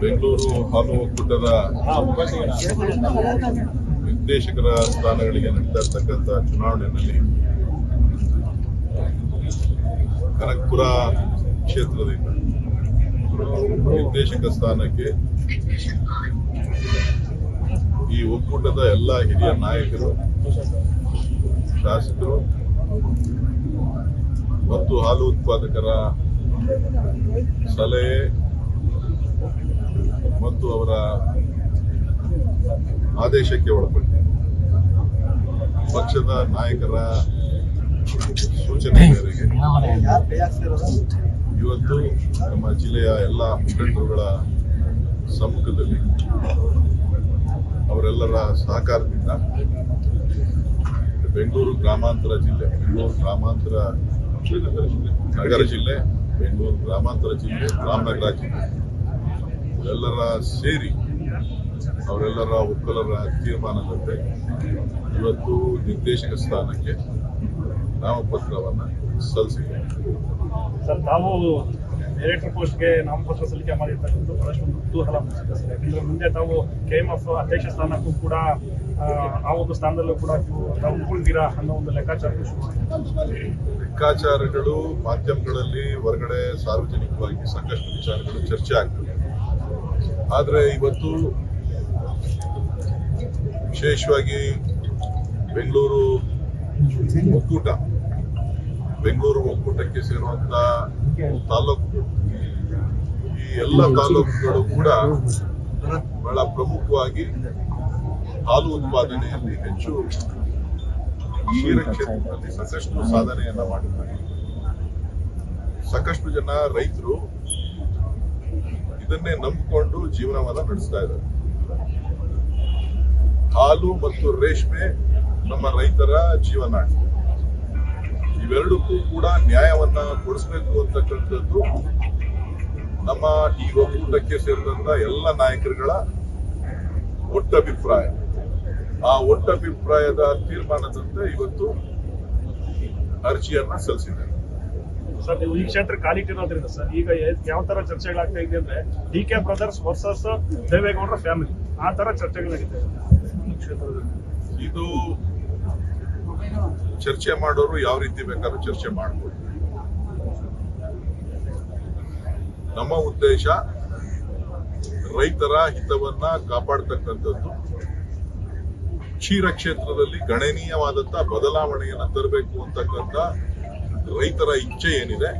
ಬೆಂಗಳೂರು ಹಾಲು ಒಕ್ಕೂಟದ ನಿರ್ದೇಶಕರ ಸ್ಥಾನಗಳಿಗೆ ನಡೀತಾ ಇರ್ತಕ್ಕಂಥ ಚುನಾವಣೆಯಲ್ಲಿ ಕನಕ್ಪುರ ಕ್ಷೇತ್ರದಿಂದ ನಿರ್ದೇಶಕ ಸ್ಥಾನಕ್ಕೆ ಈ ಒಕ್ಕೂಟದ ಎಲ್ಲ ಹಿರಿಯ ನಾಯಕರು, ಶಾಸಕರು ಮತ್ತು ಹಾಲು ಉತ್ಪಾದಕರ ಸಲಹೆ ಮತ್ತು ಅವರ ಆದೇಶಕ್ಕೆ ಒಳಪಟ್ಟು ಪಕ್ಷದ ನಾಯಕರ ಸೂಚನೆ ಮೇರೆಗೆ ಇವತ್ತು ನಮ್ಮ ಜಿಲ್ಲೆಯ ಎಲ್ಲ ಮುಖಂಡರುಗಳ ಸಮ್ಮುಖದಲ್ಲಿ ಅವರೆಲ್ಲರ ಸಹಕಾರದಿಂದ ಬೆಂಗಳೂರು ಗ್ರಾಮಾಂತರ ಜಿಲ್ಲೆ ಬೆಂಗಳೂರು ಗ್ರಾಮಾಂತರ ನಗರ ಜಿಲ್ಲೆ ಬೆಂಗಳೂರು ಗ್ರಾಮಾಂತರ ಜಿಲ್ಲೆ ರಾಮನಗರ ಜಿಲ್ಲೆ ಎಲ್ಲರ ಸೇರಿ ಅವರೆಲ್ಲರ ಒಕ್ಕಲರ ತೀರ್ಮಾನದಂತೆ ಇವತ್ತು ನಿರ್ದೇಶಕ ಸ್ಥಾನಕ್ಕೆ ನಾಮಪತ್ರವನ್ನು ಸಲ್ಲಿಸಿದೆ. ಸರ್ ತಾವು ಡೈರೆಕ್ಟರ್ ಪೋಸ್ಟ್ಗೆ ನಾಮಪತ್ರ ಸಲ್ಲಿಕೆ ಮಾಡಿರ್ತಕ್ಕಂಥ ಬಹಳಷ್ಟು ಕುತೂಹಲ ಮೂಡಿಸಿದೆ ಸರ್. ಯಾಕಂದ್ರೆ ಮುಂದೆ ತಾವು ಕೆ ಎಫ್ ಅಧ್ಯಕ್ಷ ಸ್ಥಾನಕ್ಕೂ ಕೂಡ ಆ, ಒಂದು ಸ್ಥಾನದಲ್ಲೂ ಕೂಡ ನೀವು ತಾವು ಉಳ್ತೀರಾ ಅನ್ನೋ ಒಂದು ಲೆಕ್ಕಾಚಾರ ಶುರು ಲೆಕ್ಕಾಚಾರಗಳು ಮಾಧ್ಯಮಗಳಲ್ಲಿ ಹೊರಗಡೆ ಸಾರ್ವಜನಿಕವಾಗಿ ಸಾಕಷ್ಟು ವಿಚಾರಗಳು ಚರ್ಚೆ ಆಗ್ತವೆ ಆದರೆ ಇವತ್ತು ವಿಶೇಷವಾಗಿ ಬೆಂಗಳೂರು ಒಕ್ಕೂಟ, ಬೆಂಗಳೂರು ಒಕ್ಕೂಟಕ್ಕೆ ಸೇರುವಂತ ತಾಲೂಕು, ಈ ಎಲ್ಲ ತಾಲೂಕುಗಳು ಕೂಡ ಬಹಳ ಪ್ರಮುಖವಾಗಿ ಹಾಲು ಉತ್ಪಾದನೆಯಲ್ಲಿ ಹೆಚ್ಚು ಕ್ಷೀರ ಕ್ಷೇತ್ರದಲ್ಲಿ ಸಾಕಷ್ಟು ಸಾಧನೆಯನ್ನ ಮಾಡಿದ್ದಾರೆ. ಸಾಕಷ್ಟು ಜನ ರೈತರು ಇದನ್ನೇ ನಂಬಿಕೊಂಡು ಜೀವನವನ್ನ ನಡೆಸ್ತಾ ಇದ್ದಾರೆ. ಹಾಲು ಮತ್ತು ರೇಷ್ಮೆ ನಮ್ಮ ರೈತರ ಜೀವನ. ಇವೆರಡಕ್ಕೂ ಕೂಡ ನ್ಯಾಯವನ್ನ ಕೊಡಿಸ್ಬೇಕು ಅಂತಕ್ಕಂಥದ್ದು ನಮ್ಮ ಈ ಒಕ್ಕೂಟಕ್ಕೆ ಸೇರಿದಂತ ಎಲ್ಲ ನಾಯಕರುಗಳ ಒಟ್ಟಭಿಪ್ರಾಯ ಆ ಒಟ್ಟಭಿಪ್ರಾಯದ ತೀರ್ಮಾನದಂತೆ ಇವತ್ತು ಅರ್ಜಿಯನ್ನ ಸಲ್ಲಿಸಿದ್ದಾರೆ. ಸರ್, ನೀವು ಈ ಕ್ಷೇತ್ರ ಖಾಲಿ ಇರೋದ್ರಿಂದ ಸರ್, ಈಗ ಯಾವ ತರ ಚರ್ಚೆಗಳಾಗ್ತಾ ಇದೆ ಅಂದ್ರೆ ಡಿ ಕೆ ಬ್ರದರ್ಸ್ ವರ್ಸಸ್ ದೇವೇಗೌಡರ ಫ್ಯಾಮಿಲಿ, ಆ ತರ ಚರ್ಚೆಗಳಾಗಿದೆ. ಕ್ಷೇತ್ರದಲ್ಲಿ. ಇದು ಚರ್ಚೆ ಮಾಡೋರು ಯಾವ ರೀತಿ ಬೇಕಾದ್ರೂ ಚರ್ಚೆ ಮಾಡ್ಬೋದು. ನಮ್ಮ ಉದ್ದೇಶ ರೈತರ ಹಿತವನ್ನ ಕಾಪಾಡ್ತಕ್ಕಂಥದ್ದು. ಕ್ಷೀರ ಕ್ಷೇತ್ರದಲ್ಲಿ ಗಣನೀಯವಾದಂತ ಬದಲಾವಣೆಯನ್ನ ತರಬೇಕು ಅಂತಕ್ಕಂಥ ರೈತರ ಇಚ್ಛೆ ಏನಿದೆ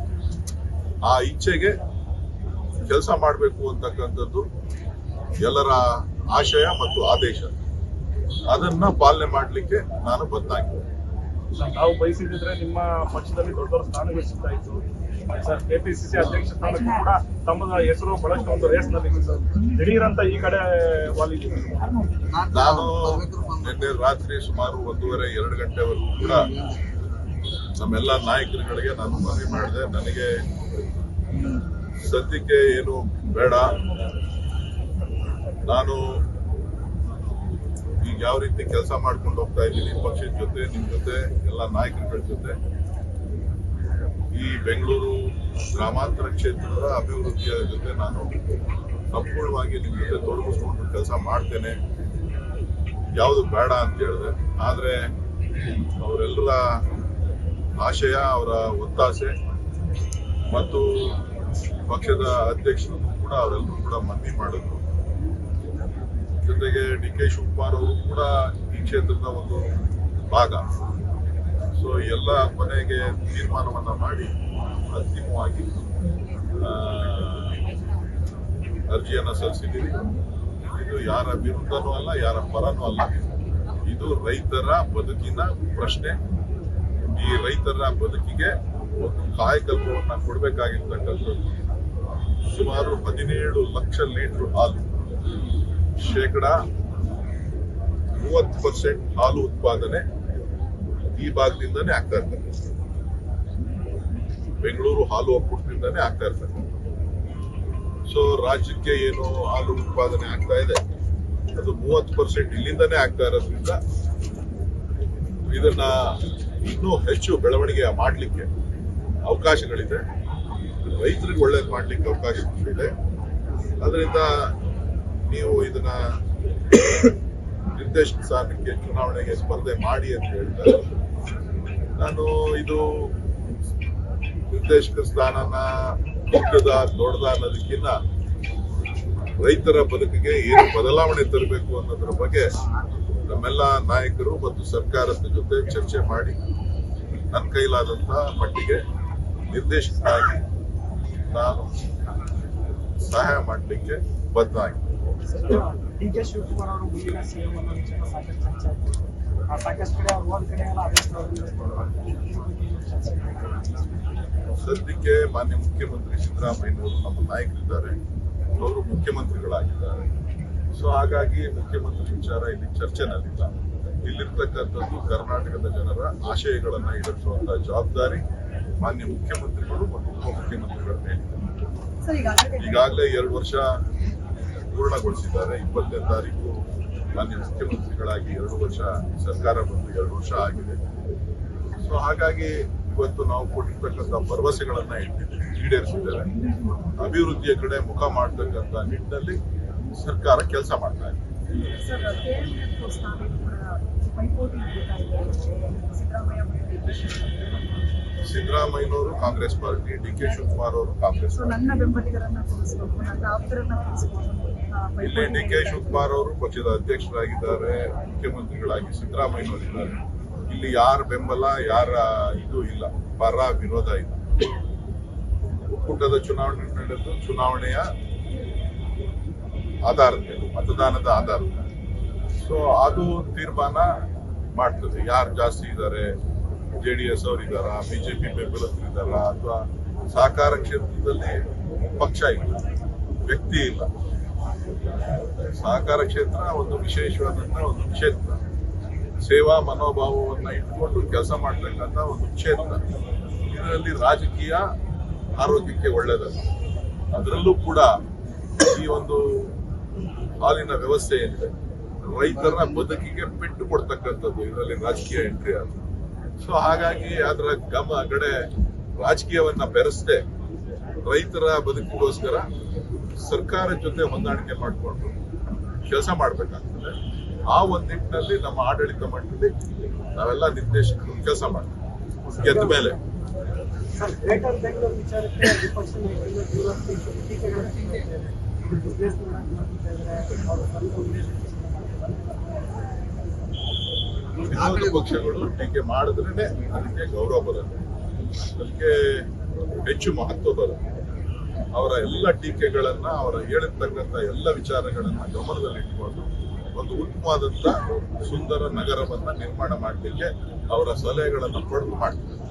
ಆ ಇಚ್ಛೆಗೆ ಕೆಲಸ ಮಾಡಬೇಕು ಅಂತಕ್ಕಂಥದ್ದು ಎಲ್ಲರ ಆಶಯ ಮತ್ತು ಆದೇಶ. ಅದನ್ನ ಪಾಲನೆ ಮಾಡಲಿಕ್ಕೆ ನಾನು ಬದ್ದಾಗಿದ್ದೆ ನಾವು ಬಯಸಿದ್ರೆ ನಿಮ್ಮ ಪಕ್ಷದಲ್ಲಿ ದೊಡ್ಡ ಸ್ಥಾನ ಸ್ಥಾನಗಳು ಸಿಗ್ತಾ ಇತ್ತು ಸರ್ ಕೆಪಿಸಿಸಿ ಅಧ್ಯಕ್ಷ ಸ್ಥಾನಕ್ಕೂ ಕೂಡ ತಮ್ಮದ ಹೆಸರು ಬಹಳಷ್ಟು ಒಂದು ರೇಸ್ನಲ್ಲಿ ಸರ್ ದಿಢೀರಂತ ಈ ಕಡೆ ವಾಲಿದ್ದೀವಿ. ನಾನು ನಿನ್ನೆ ರಾತ್ರಿ ಸುಮಾರು ಒಂದೂವರೆ ಎರಡು ಗಂಟೆವರೆಗೂ ಕೂಡ ನಮ್ಮೆಲ್ಲ ನಾಯಕರುಗಳಿಗೆ ನಾನು ಮನವಿ ಮಾಡಿದೆ. ನನಗೆ ಸದ್ಯಕ್ಕೆ ಏನು ಬೇಡ. ನಾನು ಈಗ ಯಾವ ರೀತಿ ಕೆಲಸ ಮಾಡ್ಕೊಂಡು ಹೋಗ್ತಾ ಇದ್ದೀನಿ ಪಕ್ಷದ ಜೊತೆ, ನಿಮ್ ಜೊತೆ, ಎಲ್ಲ ನಾಯಕರುಗಳ ಜೊತೆ. ಈ ಬೆಂಗಳೂರು ಗ್ರಾಮಾಂತರ ಕ್ಷೇತ್ರದ ಅಭಿವೃದ್ಧಿಯ ಜೊತೆ ನಾನು ಸಂಪೂರ್ಣವಾಗಿ ನಿಮ್ ಜೊತೆ ತೊಡಗಿಸ್ಕೊಂಡು ಕೆಲಸ ಮಾಡ್ತೇನೆ. ಯಾವುದು ಬೇಡ ಅಂತ ಹೇಳಿದೆ. ಆದ್ರೆ ಅವರೆಲ್ಲರ ಆಶಯ, ಅವರ ಒತ್ತಾಸೆ ಮತ್ತು ಪಕ್ಷದ ಅಧ್ಯಕ್ಷರು ಕೂಡ ಅವರೆಲ್ಲರೂ ಕೂಡ ಮನವಿ ಮಾಡಿದ್ರು. ಜೊತೆಗೆ ಡಿ ಕೆ ಶಿವಕುಮಾರ್ ಅವರು ಕೂಡ ಈ ಕ್ಷೇತ್ರದ ಒಂದು ಭಾಗ. ಸೊ ಎಲ್ಲ ಕೊನೆಗೆ ತೀರ್ಮಾನವನ್ನು ಮಾಡಿ ಅಂತಿಮವಾಗಿ ಅರ್ಜಿಯನ್ನ ಸಲ್ಲಿಸಿದ್ದೀವಿ. ಇದು ಯಾರ ವಿರುದ್ಧನೂ ಅಲ್ಲ, ಯಾರ ಪರನೂ ಅಲ್ಲ. ಇದು ರೈತರ ಬದುಕಿನ ಪ್ರಶ್ನೆ. ಈ ರೈತರ ಬದುಕಿಗೆ ಒಂದು ಕಾಯಕಲ್ಪವನ್ನ ಕೊಡಬೇಕಾಗಿರ್ತಕ್ಕಂಥದ್ದು ಸುಮಾರು ಹದಿನೇಳು ಲಕ್ಷ ಲೀಟರ್ ಹಾಲು. ಶೇಕಡ ಮೂವತ್ತು ಪರ್ಸೆಂಟ್ ಹಾಲು ಉತ್ಪಾದನೆ ಈ ಭಾಗದಿಂದನೇ ಆಗ್ತಾ ಇರ್ತದೆ. ಬೆಂಗಳೂರು ಹಾಲು ಒಕ್ಕೂಟದಿಂದನೇ ಆಗ್ತಾ ಇರ್ತದೆ. ಸೊ ರಾಜ್ಯಕ್ಕೆ ಏನು ಹಾಲು ಉತ್ಪಾದನೆ ಆಗ್ತಾ ಇದೆ? ಅದು ಮೂವತ್ತು ಪರ್ಸೆಂಟ್ ಇಲ್ಲಿಂದನೇ ಆಗ್ತಾ ಇರೋದ್ರಿಂದ ಇದನ್ನ ಇನ್ನೂ ಹೆಚ್ಚು ಬೆಳವಣಿಗೆ ಮಾಡಲಿಕ್ಕೆ ಅವಕಾಶಗಳಿದೆ. ರೈತರಿಗೆ ಒಳ್ಳೇದು ಮಾಡಲಿಕ್ಕೆ ಅವಕಾಶಗಳಿದೆ. ಅದರಿಂದ ನೀವು ಇದನ್ನ ನಿರ್ದೇಶಕ ಸ್ಥಾನಕ್ಕೆ ಚುನಾವಣೆಗೆ ಸ್ಪರ್ಧೆ ಮಾಡಿ ಅಂತ ಹೇಳ್ತಾರೆ ನಾನು ಇದು ನಿರ್ದೇಶಕ ಸ್ಥಾನನ ದೊಡ್ಡದ ದೊಡ್ಡದ ಅನ್ನೋದಕ್ಕಿಂತ ರೈತರ ಬದುಕಿಗೆ ಏನು ಬದಲಾವಣೆ ತರಬೇಕು ಅನ್ನೋದ್ರ ಬಗ್ಗೆ ನಮ್ಮೆಲ್ಲ ನಾಯಕರು ಮತ್ತು ಸರ್ಕಾರದ ಜೊತೆ ಚರ್ಚೆ ಮಾಡಿ ನನ್ನ ಕೈಲಾದಂತ ಮಟ್ಟಿಗೆ ನಿರ್ದೇಶಕನಾಗಿ ನಾನು ಸಹಾಯ ಮಾಡಲಿಕ್ಕೆ ಬದ್ಧ ಶಿವಕುಮಾರ್ ಅವರು ಮುಂದಿನ ಸಿಎಂ ಸಾಕಷ್ಟು ಚರ್ಚೆ ಆಗ್ತಿದೆ. ಸದ್ಯಕ್ಕೆ ಮಾನ್ಯ ಮುಖ್ಯಮಂತ್ರಿ ಸಿದ್ದರಾಮಯ್ಯನವರು ನಮ್ಮ ನಾಯಕರಿದ್ದಾರೆ. ಅವರು ಮುಖ್ಯಮಂತ್ರಿಗಳಾಗಿದ್ದಾರೆ. ಸೊ ಹಾಗಾಗಿ ಮುಖ್ಯಮಂತ್ರಿ ವಿಚಾರ ಇಲ್ಲಿ ಚರ್ಚೆನಲ್ಲಿಲ್ಲ. ಇಲ್ಲಿರ್ತಕ್ಕಂಥದ್ದು ಕರ್ನಾಟಕದ ಜನರ ಆಶಯಗಳನ್ನ ಈಡೇರಿಸುವಂತಹ ಜವಾಬ್ದಾರಿ ಮಾನ್ಯ ಮುಖ್ಯಮಂತ್ರಿಗಳು ಮತ್ತು ಉಪಮುಖ್ಯಮಂತ್ರಿಗಳ ಮೇಲೆ. ಈಗಾಗಲೇ ಎರಡು ವರ್ಷ ಪೂರ್ಣಗೊಳಿಸಿದ್ದಾರೆ. ಇಪ್ಪತ್ತನೇ ತಾರೀಕು ಮಾನ್ಯ ಮುಖ್ಯಮಂತ್ರಿಗಳಾಗಿ ಎರಡು ವರ್ಷ ಸರ್ಕಾರ ಬಂದು ಎರಡು ವರ್ಷ ಆಗಿದೆ. ಸೊ ಹಾಗಾಗಿ ಇವತ್ತು ನಾವು ಕೊಟ್ಟಿರ್ತಕ್ಕಂಥ ಭರವಸೆಗಳನ್ನ ಈಡೇರಿಸಿದ್ದೇವೆ ಅಭಿವೃದ್ಧಿಯ ಕಡೆ ಮುಖ ಮಾಡ್ತಕ್ಕಂಥ ನಿಟ್ಟಿನಲ್ಲಿ ಸರ್ಕಾರ ಕೆಲಸ ಮಾಡ್ತಾ ಇದೆ. ಸಿದ್ದರಾಮಯ್ಯನವರು Congress party D K Shivakumar ಅವರು ಕಾಂಗ್ರೆಸ್ ಇಲ್ಲಿ ಡಿ ಕೆ ಶಿವಕುಮಾರ್ ಅವರು ಪಕ್ಷದ ಅಧ್ಯಕ್ಷರಾಗಿದ್ದಾರೆ ಮುಖ್ಯಮಂತ್ರಿಗಳಾಗಿ ಸಿದ್ದರಾಮಯ್ಯನವರು ಇದ್ದಾರೆ ಇಲ್ಲಿ ಯಾರ ಬೆಂಬಲ ಯಾರ ಇದು ಇಲ್ಲ ಪರ ವಿರೋಧ ಇಲ್ಲ. ಒಕ್ಕೂಟದ ಚುನಾವಣೆ ನಡೆದು ಚುನಾವಣೆಯ ಆಧಾರದ ಮೇಲೆ ಮತದಾನದ ಆಧಾರದ ಮೇಲೆ ಸೊ ಅದು ತೀರ್ಮಾನ ಮಾಡ್ತದೆ. ಯಾರು ಜಾಸ್ತಿ ಇದ್ದಾರೆ ಜೆ ಡಿ ಎಸ್ ಅವರು ಪಿ ಬಿಜೆಪಿ ಇದ್ದಾರಾ ಅಥವಾ ಸಹಕಾರ ಕ್ಷೇತ್ರದಲ್ಲಿ ಪಕ್ಷ ಇಲ್ಲ, ವ್ಯಕ್ತಿ ಇಲ್ಲ. ಸಹಕಾರ ಕ್ಷೇತ್ರ ಒಂದು ವಿಶೇಷವಾದಂತ ಒಂದು ಕ್ಷೇತ್ರ. ಸೇವಾ ಮನೋಭಾವವನ್ನ ಇಟ್ಕೊಂಡು ಕೆಲಸ ಮಾಡ್ತಕ್ಕಂತ ಒಂದು ಕ್ಷೇತ್ರ. ಇದರಲ್ಲಿ ರಾಜಕೀಯ ಆರೋಗ್ಯಕ್ಕೆ ಒಳ್ಳೆಯದಲ್ಲ ಅದರಲ್ಲೂ ಕೂಡ ಈ ಒಂದು ಹಾಲಿನ ವ್ಯವಸ್ಥೆ ಏನಿದೆ? ರೈತರ ಬದುಕಿಗೆ ಪೆಟ್ಟು ಕೊಡ್ತಕ್ಕಂಥದ್ದು ಇದರಲ್ಲಿ ರಾಜಕೀಯ ಎಂಟ್ರಿ ಅದು ಸೊ ಹಾಗಾಗಿ ಅದರ ಗಮ ಕಡೆ ರಾಜಕೀಯವನ್ನ ಬೆರೆಸದೆ ರೈತರ ಬದುಕಿಗೋಸ್ಕರ ಸರ್ಕಾರ ಜೊತೆ ಹೊಂದಾಣಿಕೆ ಮಾಡಿಕೊಂಡು ಕೆಲಸ ಮಾಡ್ಬೇಕಾಗ್ತದೆ. ಆ ಒಂದ್ ನಿಟ್ಟಿನಲ್ಲಿ ನಮ್ಮ ಆಡಳಿತ ಮಟ್ಟದಲ್ಲಿ ನಾವೆಲ್ಲ ನಿರ್ದೇಶಕರು ಕೆಲಸ ಮಾಡ್ತೀವಿ. ಗೆದ್ದ ಮೇಲೆ. ವಿಚಾರಕ್ಕೆ ವಿರೋಧ ಪಕ್ಷಗಳು ಟೀಕೆ ಮಾಡಿದ್ರೇನೆ ಅದಕ್ಕೆ ಗೌರವ ಬರುತ್ತೆ. ಅದಕ್ಕೆ ಹೆಚ್ಚು ಮಹತ್ವ ಬರುತ್ತೆ. ಅವರ ಎಲ್ಲ ಟೀಕೆಗಳನ್ನ, ಅವರ ಹೇಳಿರ್ತಕ್ಕಂಥ ಎಲ್ಲ ವಿಚಾರಗಳನ್ನ ಗಮನದಲ್ಲಿಟ್ಟುಕೊಂಡು ಒಂದು ಉತ್ತಮವಾದಂತ ಸುಂದರ ನಗರವನ್ನ ನಿರ್ಮಾಣ ಮಾಡಲಿಕ್ಕೆ ಅವರ ಸಲಹೆಗಳನ್ನು ಪಡೆದು ಮಾಡ್ತಾರೆ.